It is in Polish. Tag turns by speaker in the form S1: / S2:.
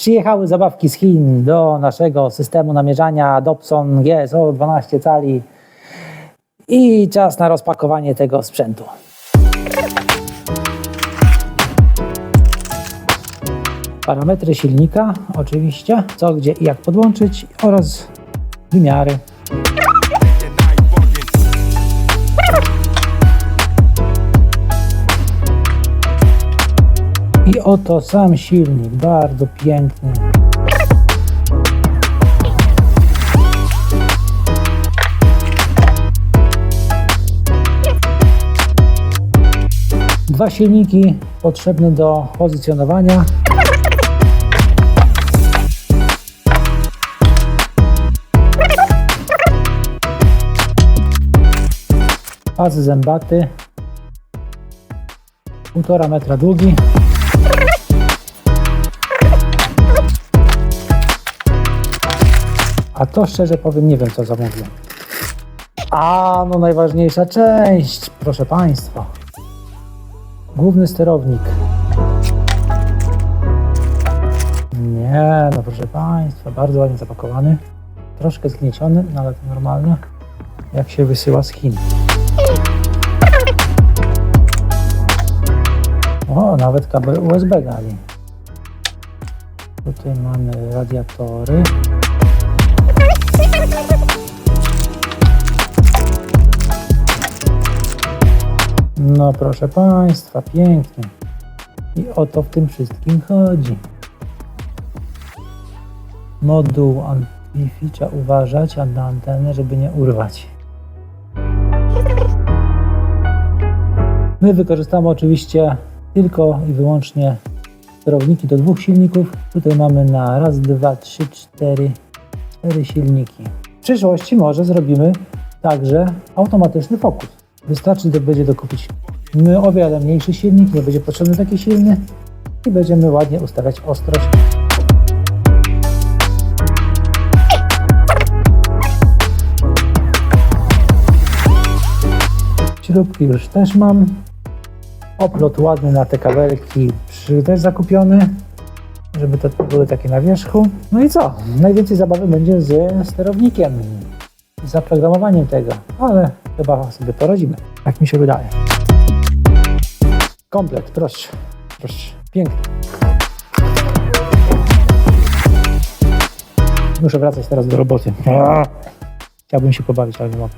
S1: Przyjechały zabawki z Chin do naszego systemu namierzania Dobson GSO 12 cali i czas na rozpakowanie tego sprzętu. Parametry silnika, oczywiście, co, gdzie i jak podłączyć oraz wymiary. I oto sam silnik, bardzo piękny. Dwa silniki potrzebne do pozycjonowania. Pas zębaty, półtora metra długi. A to szczerze powiem, nie wiem co zamówiłem. A no najważniejsza część, proszę Państwa. Główny sterownik. Nie, no proszę Państwa, bardzo ładnie zapakowany. Troszkę zgnieciony, no ale to normalne. Jak się wysyła z Chin. O, nawet kabel USB dali. Tutaj mamy radiatory. No proszę Państwa, pięknie. I o to w tym wszystkim chodzi. Moduł Wi-Fi trzeba uważać na antenę, żeby nie urwać. My wykorzystamy oczywiście tylko i wyłącznie sterowniki do dwóch silników. Tutaj mamy na raz, dwa, trzy, cztery, cztery silniki. W przyszłości może zrobimy także automatyczny fokus. Wystarczy, że będzie dokupić my o wiele mniejszy silnik, nie będzie potrzebny taki silny i będziemy ładnie ustawiać ostrość. Śrubki już też mam. Oplot ładny na te kabelki też zakupiony, żeby te były takie na wierzchu. No i co? Najwięcej zabawy będzie ze sterownikiem i zaprogramowaniem tego, ale chyba sobie poradzimy. Tak mi się wydaje. Komplet, proszę. Proszę. Piękny. Muszę wracać teraz do roboty. Chciałbym się pobawić, ale nie mogę.